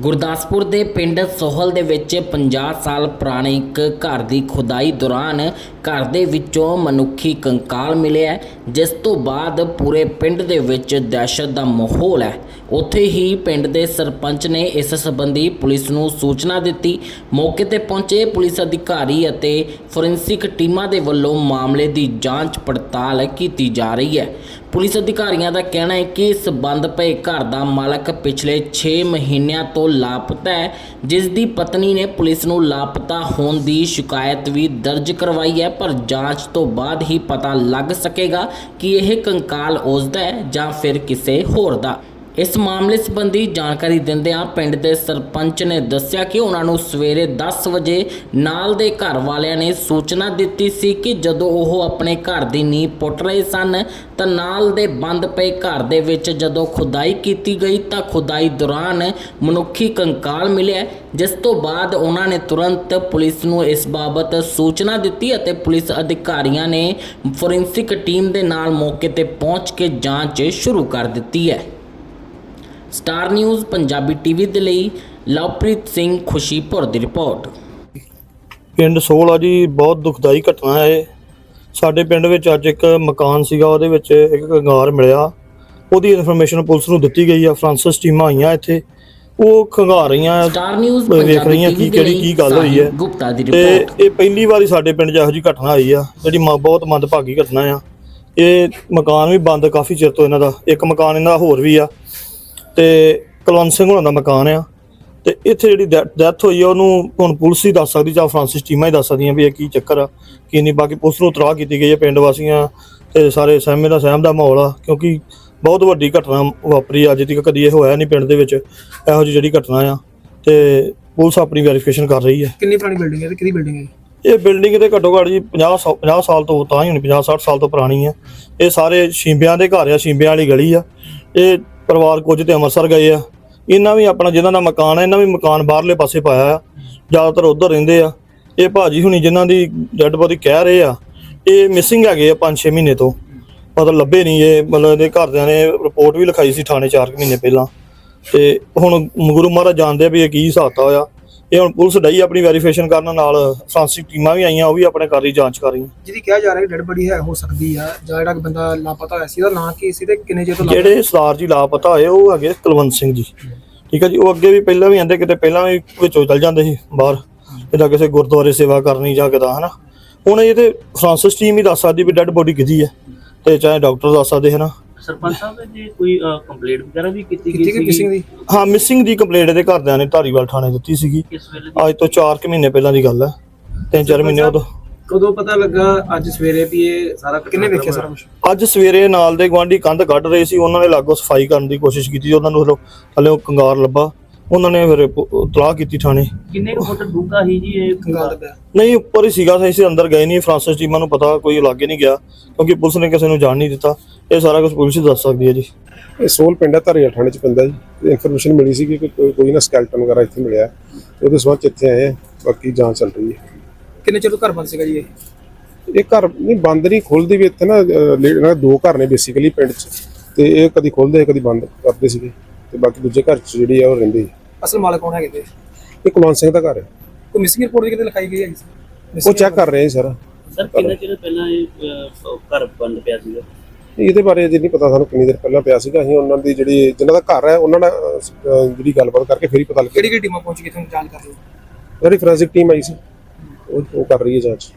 ਗੁਰਦਾਸਪੁਰ ਦੇ ਪਿੰਡ ਸੋਹਲ ਦੇ ਵਿੱਚ 50 ਸਾਲ ਪੁਰਾਣੇ ਇੱਕ ਘਰ ਦੀ ਖੁਦਾਈ ਦੌਰਾਨ ਘਰ ਦੇ ਵਿੱਚੋਂ ਮਨੁੱਖੀ ਕੰਕਾਲ ਮਿਲਿਆ ਜਿਸ ਤੋਂ ਬਾਅਦ ਪੂਰੇ ਪਿੰਡ ਦੇ ਵਿੱਚ ਦਹਿਸ਼ਤ ਦਾ ਮਾਹੌਲ ਹੈ। ਉੱਥੇ ਹੀ ਪਿੰਡ ਦੇ ਸਰਪੰਚ ਨੇ ਇਸ ਸੰਬੰਧੀ ਪੁਲਿਸ ਨੂੰ ਸੂਚਨਾ ਦਿੱਤੀ। ਮੌਕੇ ਤੇ ਪਹੁੰਚੇ ਪੁਲਿਸ ਅਧਿਕਾਰੀ ਅਤੇ ਫੋਰੈਂਸਿਕ ਟੀਮਾਂ ਦੇ ਵੱਲੋਂ ਮਾਮਲੇ ਦੀ ਜਾਂਚ ਪੜਤਾਲ ਕੀਤੀ ਜਾ ਰਹੀ ਹੈ। ਪੁਲਿਸ ਅਧਿਕਾਰੀਆਂ ਦਾ ਕਹਿਣਾ ਹੈ ਕਿ ਇਸ ਪਏ ਘਰ ਦਾ ਮਾਲਕ ਪਿਛਲੇ 6 ਮਹੀਨਿਆਂ ਤੋਂ ਲਾਪਤਾ ਹੈ। ਜਿਸ ਦੀ ਪਤਨੀ ਨੇ ਪੁਲਿਸ ਨੂੰ ਲਾਪਤਾ ਹੋਣ ਦੀ ਸ਼ਿਕਾਇਤ ਵੀ ਦਰਜ ਕਰਵਾਈ ਹੈ, ਪਰ ਜਾਂਚ ਤੋਂ ਬਾਅਦ ਹੀ ਪਤਾ ਲੱਗ ਸਕੇਗਾ ਕਿ ਇਹ ਕੰਕਾਲ ਉਸ ਦਾ ਹੈ ਜਾਂ ਫਿਰ ਕਿਸੇ ਹੋਰ ਦਾ। ਇਸ ਮਾਮਲੇ ਸੰਬੰਧੀ ਜਾਣਕਾਰੀ ਦਿੰਦਿਆਂ ਪਿੰਡ ਦੇ ਸਰਪੰਚ ਨੇ ਦੱਸਿਆ ਕਿ ਉਹਨਾਂ ਨੂੰ ਸਵੇਰੇ 10 ਵਜੇ ਨਾਲ ਦੇ ਘਰ ਵਾਲਿਆਂ ਨੇ ਸੂਚਨਾ ਦਿੱਤੀ ਸੀ ਕਿ ਜਦੋਂ ਉਹ ਆਪਣੇ ਘਰ ਦੀ ਨੀਂਹ ਪੁੱਟ ਰਹੇ ਸਨ, ਤਾਂ ਨਾਲ ਦੇ ਬੰਦ ਪਏ ਘਰ ਦੇ ਵਿੱਚ ਜਦੋਂ ਖੁਦਾਈ ਕੀਤੀ ਗਈ, ਤਾਂ ਖੁਦਾਈ ਦੌਰਾਨ ਮਨੁੱਖੀ ਕੰਕਾਲ ਮਿਲਿਆ, ਜਿਸ ਤੋਂ ਬਾਅਦ ਉਹਨਾਂ ਨੇ ਤੁਰੰਤ ਪੁਲਿਸ ਨੂੰ ਇਸ ਬਾਬਤ ਸੂਚਨਾ ਦਿੱਤੀ ਅਤੇ ਪੁਲਿਸ ਅਧਿਕਾਰੀਆਂ ਨੇ ਫੋਰੈਂਸਿਕ ਟੀਮ ਦੇ ਨਾਲ ਮੌਕੇ ਤੇ ਪਹੁੰਚ ਕੇ ਜਾਂਚ ਸ਼ੁਰੂ ਕਰ ਦਿੱਤੀ ਹੈ। ਸਟਾਰ ਨਿਊਜ਼ ਪੰਜਾਬੀ ਟੀਵੀ ਦੇ ਲਈ ਲਵਪ੍ਰੀਤ ਸਿੰਘ ਖੁਸ਼ੀਪੁਰ ਦੀ ਰਿਪੋਰਟ। ਪਿੰਡ ਸੋਲ ਆ ਜੀ ਬਹੁਤ ਦੁਖਦਾਈ ਘਟਨਾ ਹੈ। ਸਾਡੇ ਪਿੰਡ ਵਿੱਚ ਅੱਜ ਇੱਕ ਮਕਾਨ ਸੀਗਾ ਉਹਦੇ ਵਿੱਚ ਇੱਕ ਕੰਗਾਰ ਮਿਲਿਆ। ਉਹਦੀ ਇਨਫੋਰਮੇਸ਼ਨ ਪੁਲਿਸ ਨੂੰ ਦਿੱਤੀ ਗਈ ਆ ਫਰਾਂਸਿਸ ਟੀਮਾਂ ਆਈਆਂ ਇੱਥੇ। ਉਹ ਖੰਗਾਰ ਰਹੀਆਂ ਸਟਾਰ ਨਿਊਜ਼ ਵੇਖ ਰਹੀਆਂ ਕੀ- ਕਿਹੜੀ ਕੀ ਗੱਲ ਹੋਈ ਹੈ। ਸਾਹਿਲ ਗੁਪਤਾ ਦੀ ਤੇ ਰਿਪੋਰਟ। ਇਹ ਪਹਿਲੀ ਵਾਰੀ ਸਾਡੇ ਪਿੰਡ 'ਚ ਇਹੋ ਜਿਹੀ ਘਟਨਾ ਆਈ ਆ ਜਿਹੜੀ ਮ- ਬਹੁਤ ਮੰਦਭਾਗੀ ਘਟਨਾ ਆ। ਇਹ ਮਕਾਨ ਵੀ ਬੰਦ ਕਾਫੀ ਚਿਰ ਤੋਂ ਇਹਨਾਂ ਦਾ ਇੱਕ ਮਕਾਨ ਇਹਨਾਂ ਦਾ ਹੋਰ ਵੀ ਆ। ਤੇ ਕੁਲਵੰਤ ਸਿੰਘ ਹੋਣਾ ਦਾ ਮਕਾਨ ਆ। ਤੇ ਇੱਥੇ ਜਿਹੜੀ ਡੈਥ ਹੋਈ ਆ ਉਹਨੂੰ ਹੁਣ ਪੁਲਿਸ ਹੀ ਦੱਸ ਸਕਦੀ ਜਾਂ ਫਰਾਂਸਿਸ ਟੀਮਾਂ ਹੀ ਦੱਸ ਸਕਦੀਆਂ ਵੀ ਇਹ ਕੀ ਚੱਕਰ ਆ ਕੀ ਨਹੀਂ। ਬਾਕੀ ਪੁਲਿਸ ਨੂੰ ਤਲਾਹ ਕੀਤੀ ਗਈ ਹੈ ਪਿੰਡ ਵਾਸੀਆਂ ਤੇ ਸਾਰੇ ਸਹਿਮੇ ਦਾ ਸਹਿਮ ਦਾ ਮਾਹੌਲ ਆ ਕਿਉਂਕਿ ਬਹੁਤ ਵੱਡੀ ਘਟਨਾ ਵਾਪਰੀ ਅੱਜ ਤੱਕ ਕਦੀ ਇਹ ਹੋਇਆ ਨਹੀਂ ਪਿੰਡ ਦੇ ਵਿੱਚ ਇਹੋ ਜਿਹੀ ਜਿਹੜੀ ਘਟਨਾ ਆ। ਤੇ ਪੁਲਿਸ ਆਪਣੀ ਵੈਰੀਫਿਕੇਸ਼ਨ ਕਰ ਰਹੀ ਹੈ ਕਿੰਨੀ ਪੁਰਾਣੀ ਬਿਲਡਿੰਗ ਹੈ ਤੇ ਕਿਹਦੀ ਬਿਲਡਿੰਗ ਹੈ? ਇਹ ਬਿਲਡਿੰਗ ਤੇ ਘੱਟੋ ਘੱਟ ਜੀ 50 ਸੌ- 50 ਸਾਲ ਤੋਂ ਤਾਂ ਹੀ ਹੋਣੀ 50 60 ਸਾਲ ਤੋਂ ਪੁਰਾਣੀ ਆ। ਇਹ ਸਾਰੇ ਸ਼ੀਂਬਿਆਂ ਦੇ ਘਰ ਆ ਸ਼ੀਂਬਿਆਂ ਵਾਲੀ ਗਲੀ ਆ। ਇਹ ਪਰਿਵਾਰ ਕੁਝ ਤੇ ਅੰਮ੍ਰਿਤਸਰ ਗਏ ਆ। ਇਹਨਾਂ ਵੀ ਆਪਣਾ ਜਿਹਨਾਂ ਦਾ ਮਕਾਨ ਹੈ ਇਹਨਾਂ ਵੀ ਮਕਾਨ ਬਾਹਰਲੇ ਪਾਸੇ ਪਾਇਆ ਆ। ਜ਼ਿਆਦਾਤਰ ਉਧਰ ਰਹਿੰਦੇ ਆ। ਇਹ ਭਾਜੀ ਹੁਣੀ ਜਿਨ੍ਹਾਂ ਦੀ ਡੈੱਡ ਬੋਡੀ ਕਹਿ ਰਹੇ ਆ, ਇਹ ਮਿਸਿੰਗ ਹੈਗੇ ਆ 5-6 ਮਹੀਨੇ ਤੋਂ। ਮਤਲਬ ਲੱਭੇ ਨਹੀਂ ਇਹ, ਮਤਲਬ ਇਹਦੇ ਘਰਦਿਆਂ ਨੇ ਰਿਪੋਰਟ ਵੀ ਲਿਖਾਈ ਸੀ ਥਾਣੇ 4 ਮਹੀਨੇ ਪਹਿਲਾਂ। ਤੇ ਹੁਣ ਗੁਰੂ ਮਹਾਰਾਜ ਜਾਣਦੇ ਆ ਵੀ ਇਹ ਕੀ ਹਿਸਾਬਤਾ ਹੋਇਆ ਇਹ ਹੁਣ ਪੁਲਿਸ ਡਈ ਆਪਣੀ ਵੈਰੀਫਿਕੇਸ਼ਨ ਕਰਨ ਨਾਲ ਫਰਾਂਸਿਕ ਟੀਮਾਂ ਵੀ ਆਈਆਂ ਉਹ ਵੀ ਆਪਣੇ ਕਰ ਰਹੀ ਜਾਂਚ ਕਰ ਰਹੀਆਂ ਜਿਹਦੀ ਕਿਹਾ ਜਾ ਰਿਹਾ ਕਿ ਡੈਡ ਬੜੀ ਹੈ ਹੋ ਸਕਦੀ ਆ ਜਾਂ ਜਿਹੜਾ ਕਿ ਬੰਦਾ ਲਾਪਤਾ ਹੋਇਆ ਸੀ ਉਹਦਾ ਨਾਂ ਕੀ ਸੀ ਤੇ ਕਿੰਨੇ ਚਿਰ ਤੋਂ ਲਾਪਤਾ? ਜਿਹੜੇ ਸਰਦਾਰ ਜੀ ਲਾਪਤਾ ਹੋਏ ਉਹ ਹੈਗੇ ਕੁਲਵੰਤ ਸਿੰਘ ਜੀ। ਠੀਕ ਹੈ ਜੀ ਉਹ ਅੱਗੇ ਵੀ ਪਹਿਲਾਂ ਵੀ ਆਂਦੇ ਕਿਤੇ ਪਹਿਲਾਂ ਵੀ ਵਿੱਚੋਂ ਚੱਲ ਜਾਂਦੇ ਸੀ ਬਾਹਰ ਜਿੱਦਾਂ ਕਿਸੇ ਗੁਰਦੁਆਰੇ ਸੇਵਾ ਕਰਨੀ ਜਾਂ ਕਿਦਾ ਹਨਾ। ਹੁਣ ਇਹ ਤੇ ਫਰਾਂਸਿਸ ਟੀਮ ਹੀ ਦੱਸ ਸਕਦੀ ਵੀ ਡੈੱਡ ਬੋਡੀ ਕਿਹਦੀ ਹੈ ਤੇ ਚਾਹੇ ਡਾਕਟਰ ਦੱਸ ਸਕਦੇ ਹਨਾ। ਸਰਪੰਚ ਸਾਹਿਬ ਜੀ ਕੋਈ ਕੰਪਲੀਟ ਵਗੈਰਾ ਵੀ ਕੀਤੀ ਗਈ ਕਿ ਸੀ ਕਿਸਿੰਗ ਦੀ? ਹਾਂ ਮਿਸਿੰਗ ਦੀ ਕੰਪਲੇਂਟ ਦੇ ਘਰਦਿਆਂ ਨੇ ਧਾਰੀਵਾਲ ਥਾਣੇ ਦਿੱਤੀ ਸੀਗੀ। ਕਿਸ ਵੇਲੇ ਅੱਜ ਤੋਂ 4 ਮਹੀਨੇ ਪਹਿਲਾਂ ਦੀ ਗੱਲ ਹੈ। ਤਿੰਨ ਚਾਰ ਮਹੀਨੇ ਉਦੋਂ। ਕਦੋਂ ਪਤਾ ਲੱਗਾ ਅੱਜ ਸਵੇਰੇ ਵੀ ਇਹ ਸਾਰਾ ਕਿੰਨੇ ਵੇਖਿਆ ਸਾਰਾ ਅੱਜ ਸਵੇਰੇ ਨਾਲ ਦੇ ਗਵਾਂਢੀ ਕੰਧ ਕੱਢ ਰਹੇ ਸੀ। ਉਹਨਾਂ ਨੇ ਲਾਗੋ ਸਫ਼ਾਈ ਕਰਨ ਦੀ ਕੋਸ਼ਿਸ਼ ਕੀਤੀ। ਉਹਨਾਂ ਨੂੰ ਥੱਲੇ ਕੰਗਾਰ ਲੱਭਾ। ਉਹਨਾਂ ਨੇ ਫਿਰ ਤਲਾਹ ਕੀਤੀ ਥਾਣੇ। ਕਿੰਨੇ ਕੁ ਫੁੱਟ ਡੂੰਘਾ ਸੀ ਜੀ ਇਹ ਕੰਗਾਲ ਦਾ ਪਿਆ ਨਹੀਂ ਉੱਪਰ ਹੀ ਸੀਗਾ ਅਸੀਂ ਅੰਦਰ ਗਏ ਨਹੀਂ ਫਰਾਂਸਿਸ ਟੀਮਾਂ ਨੂੰ ਪਤਾ ਕੋਈ ਲਾਗੇ ਨਹੀਂ ਗਿਆ ਕਿਉਂਕਿ ਪੁਲਿਸ ਨੇ ਕਿਸੇ ਨੂੰ ਜਾਣ ਨਹੀਂ ਦਿੱਤਾ। ਇਹ ਸਾਰਾ ਕੁਝ ਪੁਲਿਸ ਹੀ ਦੱਸ ਸਕਦੀ ਹੈ ਜੀ। ਇਹ ਸੋਲ ਪਿੰਡ ਹੈ ਧਰੀਆ ਥਾਣੇ ਚ ਪੈਂਦਾ ਜੀ। ਇਨਫੋਰਮੇਸ਼ਨ ਮਿਲੀ ਸੀ ਕਿ ਕੋਈ ਕੋਈ ਨਾ ਸਕੈਲਟਨ ਵਗੈਰਾ ਇੱਥੇ ਮਿਲਿਆ। ਉਹਦੇ ਸਬੰਧ ਚ ਇੱਥੇ ਆਏ ਹਾਂ। ਬਾਕੀ ਜਾਂਚ ਚੱਲ ਰਹੀ ਹੈ। ਕਿੰਨੇ ਚਿਰ ਤੋਂ ਘਰ ਬੰਦ ਸੀਗਾ ਜੀ ਇਹ? ਇਹ ਘਰ ਨਹੀਂ ਬੰਦ ਨਹੀਂ ਖੁੱਲਦੀ ਵੀ ਇੱਥੇ ਨਾ ਅਹ, ਲੇ- ਇਹਨਾਂ ਦੇ ਦੋ ਘਰ ਨੇ ਬੇਸਿਕਲੀ ਪਿੰਡ ਚ। ਤੇ ਇਹ ਕਦੀ ਖੁੱਲਦੇ ਕਦੀ ਬੰਦ ਕਰਦੇ ਸੀਗੇ। ਤੇ ਬਾਕੀ ਦੂਜੇ ਘਰ ਚ ਜਿਹੜੀ ਆ ਉਹ ਰਹਿੰਦੀ ਅਸਲ ਮਾਲਕ ਕੌਣ ਹੈਗੇ ਤੇ? ਇਹ ਕੁਲਵੰਤ ਸਿੰਘ ਦਾ ਘਰ ਹੈ। ਕੋਈ ਮਿਸਿੰਗ ਰਿਪੋਰਟ ਵੀ ਕਿਤੇ ਲਿਖਾਈ ਗਈ ਹੈ ਉਹ ਚੈੱਕ ਕਰ ਰਹੇ ਹਾਂ ਸਰ। ਸਰ ਕਿੰਨੇ ਚਿਰ ਪਹਿਲਾਂ ਇਹ ਅਹ, ਘਰ ਬੰਦ ਪਿਆ ਸੀਗਾ? ਇਹਦੇ ਬਾਰੇ ਅਜੇ ਨਹੀਂ ਪਤਾ ਸਾਨੂੰ ਕਿੰਨੀ ਦੇਰ ਪਹਿਲਾਂ ਪਿਆ ਸੀਗਾ। ਅਸੀਂ ਉਹਨਾਂ ਦੀ ਜਿਹੜੀ ਜਿਨ੍ਹਾਂ ਦਾ ਘਰ ਹੈ ਉਹਨਾਂ ਨਾਲ ਅਹ, ਜਿਹੜੀ ਗੱਲਬਾਤ ਕਰਕੇ ਫਿਰ ਹੀ ਪਤਾ ਲੱਗਿਆ। ਕਿਹੜੀ ਕਿਹੜੀ ਟੀਮਾਂ ਪਹੁੰਚ ਕੇ ਤੁਹਾਨੂੰ ਜਾਂਚ ਕਰ ਰਹੀ ਜਿਹੜੀ ਫੋਰੈਂਸਿਕ ਟੀਮ ਆਈ ਸੀ। ਉਹ ਉਹ ਕਰ ਰਹੀ ਹੈ ਜਾਂਚ।